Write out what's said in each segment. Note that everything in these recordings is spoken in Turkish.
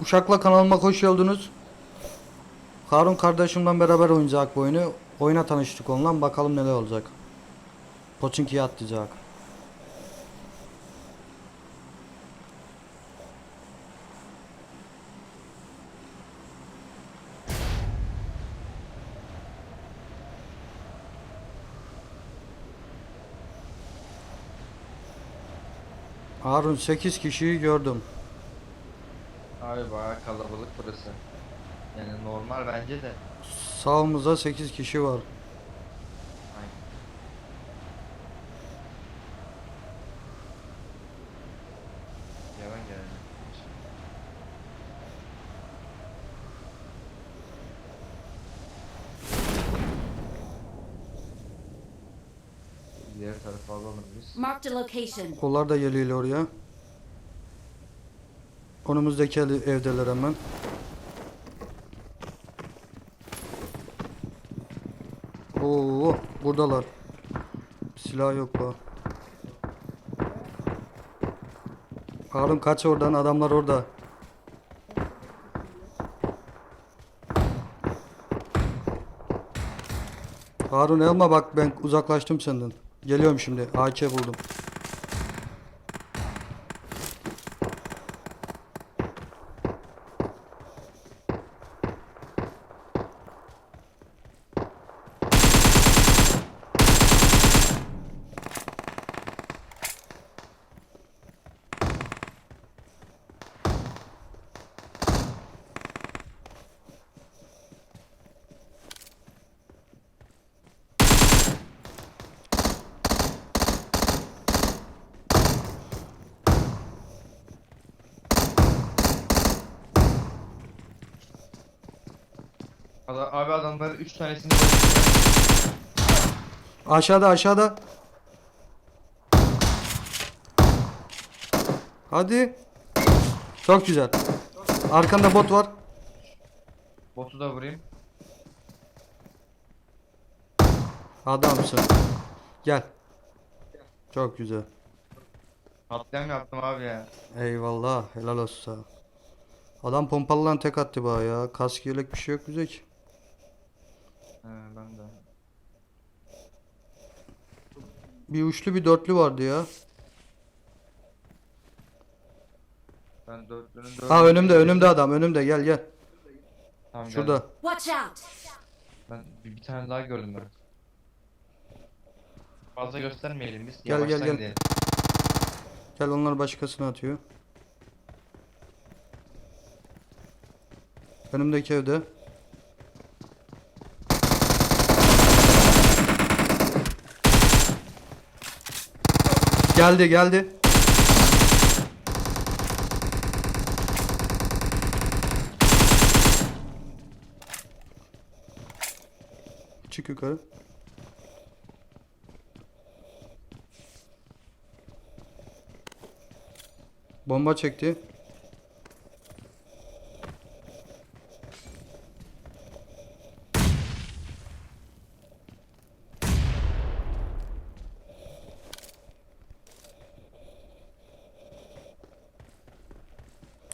Uşakla kanalıma hoş geldiniz. Harun kardeşimle beraber oynayacak bu oyunu. Oyuna tanıştık onunla bakalım neler olacak. Poçinki'ye atlayacak. Harun 8 kişiyi gördüm. Abi bayağı kalabalık burası. Yani normal bence de. Sağımızda 8 kişi var. Yalan geldi. Diğer tarafa alalım biz. Marked a location. Onlar da geliyor oraya. Önümüzdeki ev- evdeler hemen. Oo, buradalar. Silah yok bu. Harun kaç oradan adamlar orada. Harun elma bak ben uzaklaştım senden. Geliyorum şimdi. AK buldum. Abi adamların 3 tanesini Aşağıda aşağıda. Hadi. Çok güzel. Arkanda bot var. botu da vurayım. Adamsın. Gel. Çok güzel. Atlayan yaptım abi ya. Eyvallah. Helal olsun. Adam pompalılan tek attı bana ya. Kask yelek bir şey yok bize ki. He ben de. Bir üçlü bir dörtlü vardı ya. Ben dörtlünün dördünü... Ha önümde önümde adam önümde gel gel. Tamam, Şurada. geldim. Watch out! Ben bir, bir tane daha gördüm ben. Fazla göstermeyelim biz. Gel, gel, Yavaştan gel. gidelim. Gel onlar başkasına atıyor. Önümdeki evde. Geldi geldi. Çık yukarı. Bomba çekti.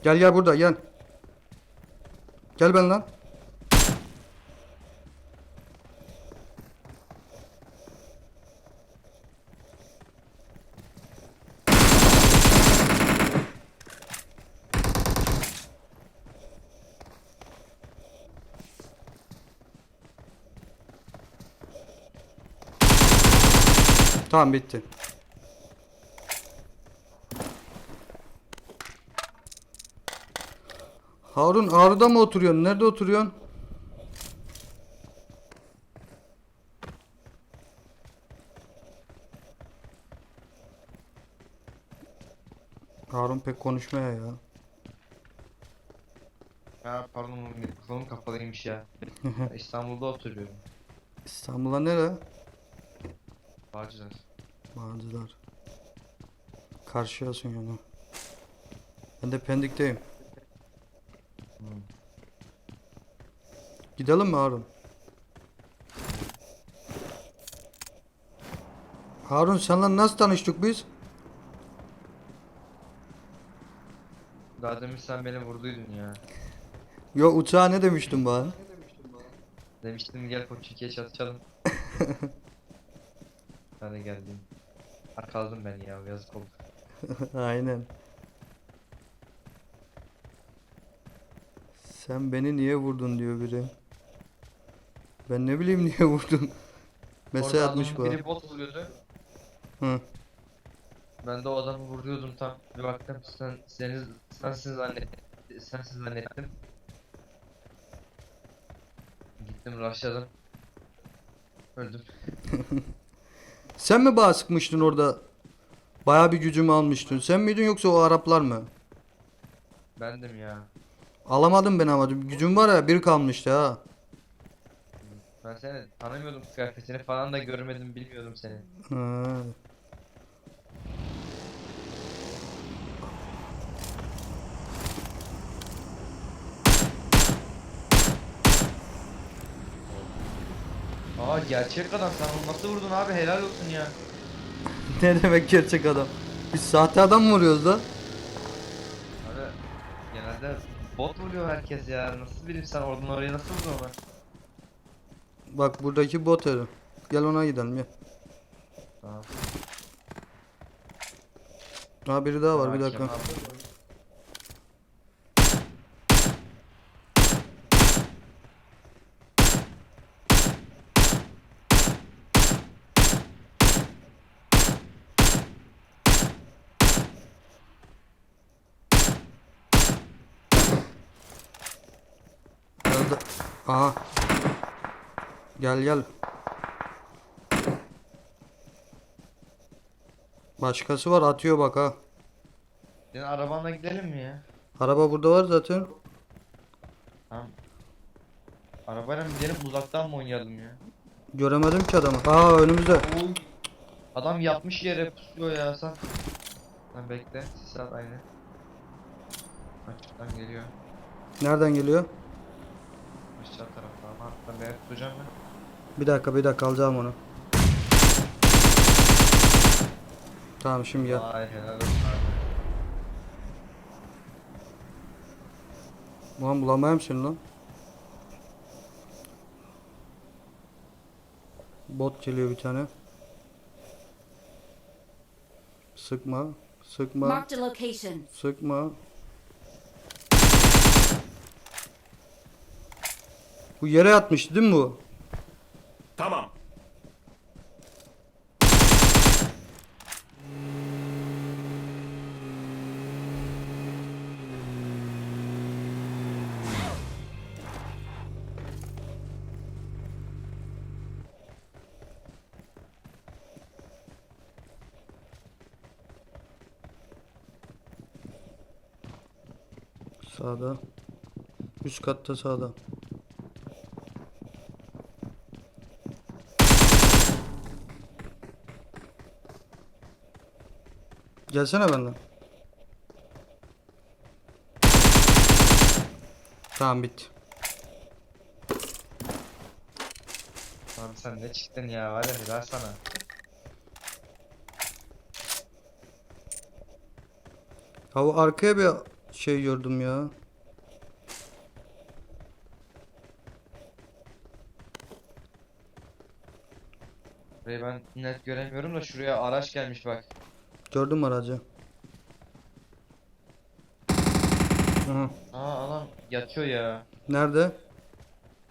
Gel gel burada gel. Gel ben lan. Tamam bitti. Harun Ağrı'da mı oturuyorsun? Nerede oturuyorsun? Harun pek konuşmaya ya. Ha pardon mikrofonum kapalıymış ya. İstanbul'da oturuyorum. İstanbul'a nere? Bağcılar. Bağcılar. Karşıyasın yani. Ben de Pendik'teyim. Gidelim mi Harun? Harun senle nasıl tanıştık biz? Daha demin sen beni vurduydun ya. Yo uçağa ne demiştin bana? Demiştim gel Koçiki'ye çatışalım. de geldim. Arkaladım ben ya yazık oldu. Aynen. Sen beni niye vurdun diyor biri. Ben ne bileyim niye vurdun. Mesaj atmış bu. Biri bot vuruyordu. Hı. Ben de o adamı vuruyordum tam. Bir baktım sen seni sensin zannettim. Sensin zannettim. Gittim rushladım. Öldüm. Sen mi bana sıkmıştın orada? Baya bir gücümü almıştın. Sen miydin yoksa o Araplar mı? Bendim ya. Alamadım ben ama gücüm var ya bir kalmıştı ha. Ben seni tanımıyordum kıyafetini falan da görmedim bilmiyordum seni. Ha. Aa gerçek adam sen onu nasıl vurdun abi helal olsun ya. Ne demek gerçek adam? Biz sahte adam mı vuruyoruz da? Abi genelde bot vuruyor herkes ya. Nasıl bileyim sen oradan oraya nasıl vurdun onu? Bak buradaki bot herif. Gel ona gidelim gel. Tamam. Ha biri daha var bir dakika. Kemal. Nerede? Aha. Gel gel. Başkası var atıyor bak ha. Senin arabanla gidelim mi ya? Araba burada var zaten. Tamam. Arabayla mı gidelim uzaktan mı oynayalım ya? Göremedim ki adamı. Aa önümüzde. Oy. Adam yapmış yere pusuyor ya sen. Sen bekle. Sis at aynı. Açıktan geliyor. Nereden geliyor? Aşağı tarafta ama ben beni tutacağım ben. Bir dakika bir dakika alacağım onu. Tamam şimdi gel. Vay helal olsun abi. Ulan bulamayayım seni lan. Bot geliyor bir tane. Sıkma. Sıkma. Marked a location. Sıkma. Bu yere yatmıştı değil mi bu? Tamam. Sağda. Üst katta sağda. Gelsene benden. Tamam bitti. Abi sen ne çıktın ya var ya helal sana. Ha o arkaya bir şey gördüm ya. Burayı ben net göremiyorum da şuraya araç gelmiş bak. Gördüm aracı. Aha. Aa adam yatıyor ya. Nerede?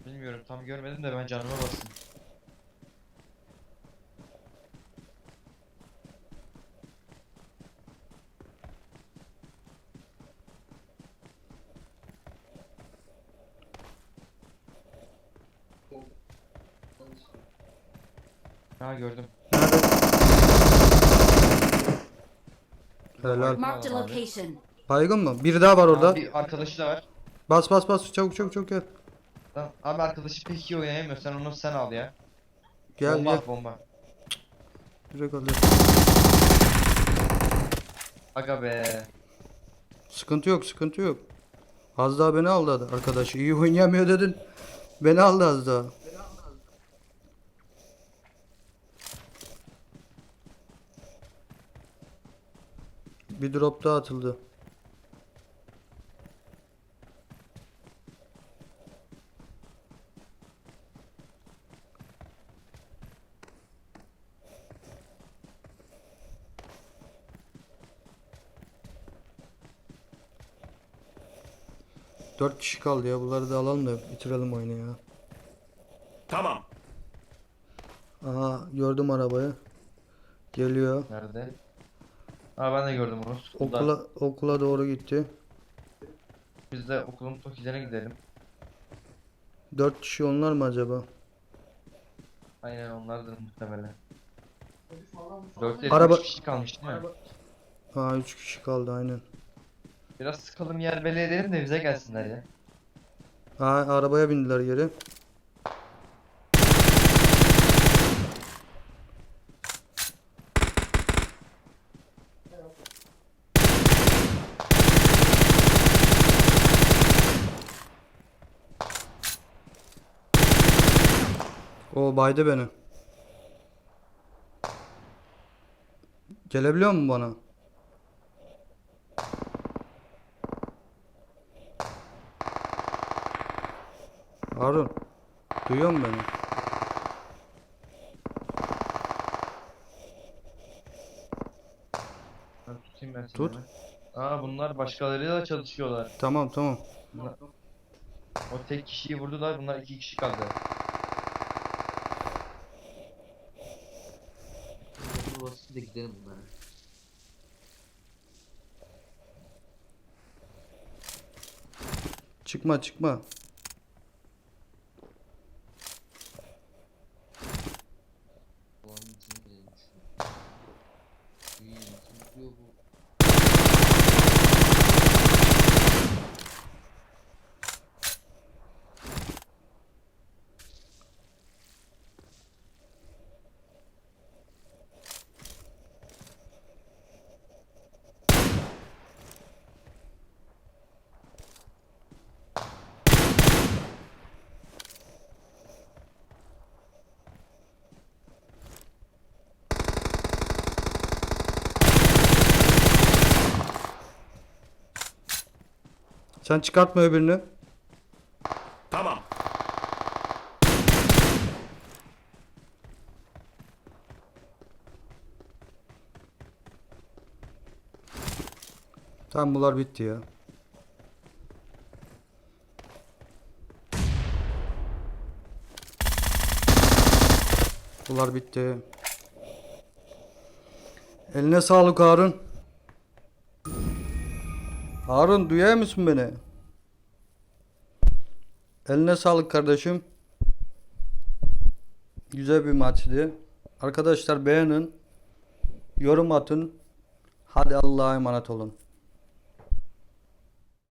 Bilmiyorum tam görmedim de ben canıma basayım. Ha gördüm. Helal. Marked a abi. location. Baygın mı? Biri daha var orada. Aa, bir arkadaşı da var. Bas bas bas çabuk çabuk çabuk gel. Tamam. Abi arkadaşı pek iyi oynayamıyor. Sen onu sen al ya. Gel bomba gel. at bomba. Direkt alıyor. Aga be. Sıkıntı yok sıkıntı yok. Az daha beni aldı arkadaş. İyi oynayamıyor dedin. Beni aldı az daha. Bir drop daha atıldı. Dört kişi kaldı ya. Bunları da alalım da bitirelim oyunu ya. Tamam. Aha gördüm arabayı. Geliyor. Nerede? Aa ben de gördüm onu. Okulda. Okula okula doğru gitti. Biz de okulun tokilerine gidelim. 4 kişi onlar mı acaba? Aynen onlardır muhtemelen. 4 Araba- Araba... kişi kalmış değil mi? Ha 3 kişi kaldı aynen. Biraz sıkalım yer belli edelim de bize gelsinler ya. Ha arabaya bindiler geri. O baydı beni. Gelebiliyor mu bana? Harun. Duyuyor musun beni? Ben tutayım ben seni Tut. Aa bunlar başkalarıyla çalışıyorlar. Tamam tamam. Bunlar... O tek kişiyi vurdular. Bunlar iki kişi kaldı. Da gidelim bunlara. Çıkma çıkma. Doğanın içine gidelim şu. İyi, kim diyor bu? Sen çıkartma öbürünü. Tamam. Tamam bunlar bitti ya. Bunlar bitti. Eline sağlık Harun. Harun duyuyor musun beni? Eline sağlık kardeşim. Güzel bir maçtı. Arkadaşlar beğenin. Yorum atın. Hadi Allah'a emanet olun.